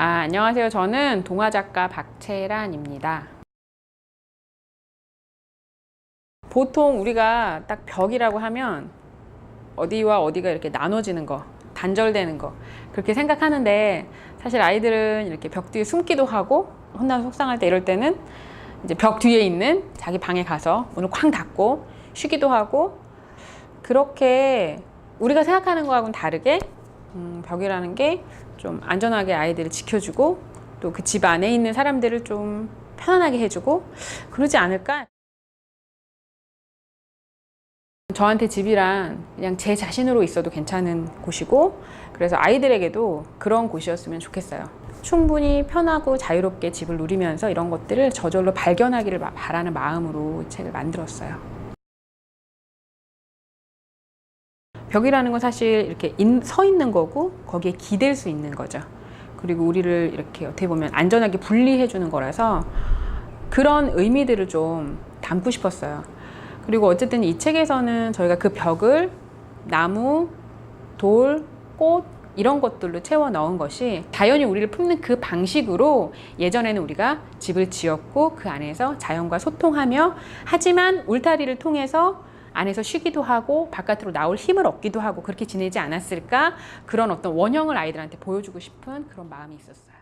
안녕하세요. 저는 동화 작가 박채란입니다. 보통 우리가 딱 벽이라고 하면 어디와 어디가 이렇게 나눠지는 거, 단절되는 거 그렇게 생각하는데 사실 아이들은 이렇게 벽 뒤에 숨기도 하고 혼나서 속상할 때 이럴 때는 이제 벽 뒤에 있는 자기 방에 가서 문을 쾅 닫고 쉬기도 하고 그렇게 우리가 생각하는 거하고는 다르게 음, 벽이라는 게 좀 안전하게 아이들을 지켜주고 또 그 집 안에 있는 사람들을 좀 편안하게 해주고 그러지 않을까? 저한테 집이란 그냥 제 자신으로 있어도 괜찮은 곳이고 그래서 아이들에게도 그런 곳이었으면 좋겠어요. 충분히 편하고 자유롭게 집을 누리면서 이런 것들을 저절로 발견하기를 바- 바라는 마음으로 이 책을 만들었어요. 벽이라는 건 사실 이렇게 인- 서 있는 거고 거기에 기댈 수 있는 거죠. 그리고 우리를 이렇게 어떻게 보면 안전하게 분리해 주는 거라서 그런 의미들을 좀 담고 싶었어요. 그리고 어쨌든 이 책에서는 저희가 그 벽을 나무, 돌, 꽃 이런 것들로 채워 넣은 것이 자연이 우리를 품는 그 방식으로 예전에는 우리가 집을 지었고 그 안에서 자연과 소통하며 하지만 울타리를 통해서 안에서 쉬기도 하고 바깥으로 나올 힘을 얻기도 하고 그렇게 지내지 않았을까 그런 어떤 원형을 아이들한테 보여주고 싶은 그런 마음이 있었어요.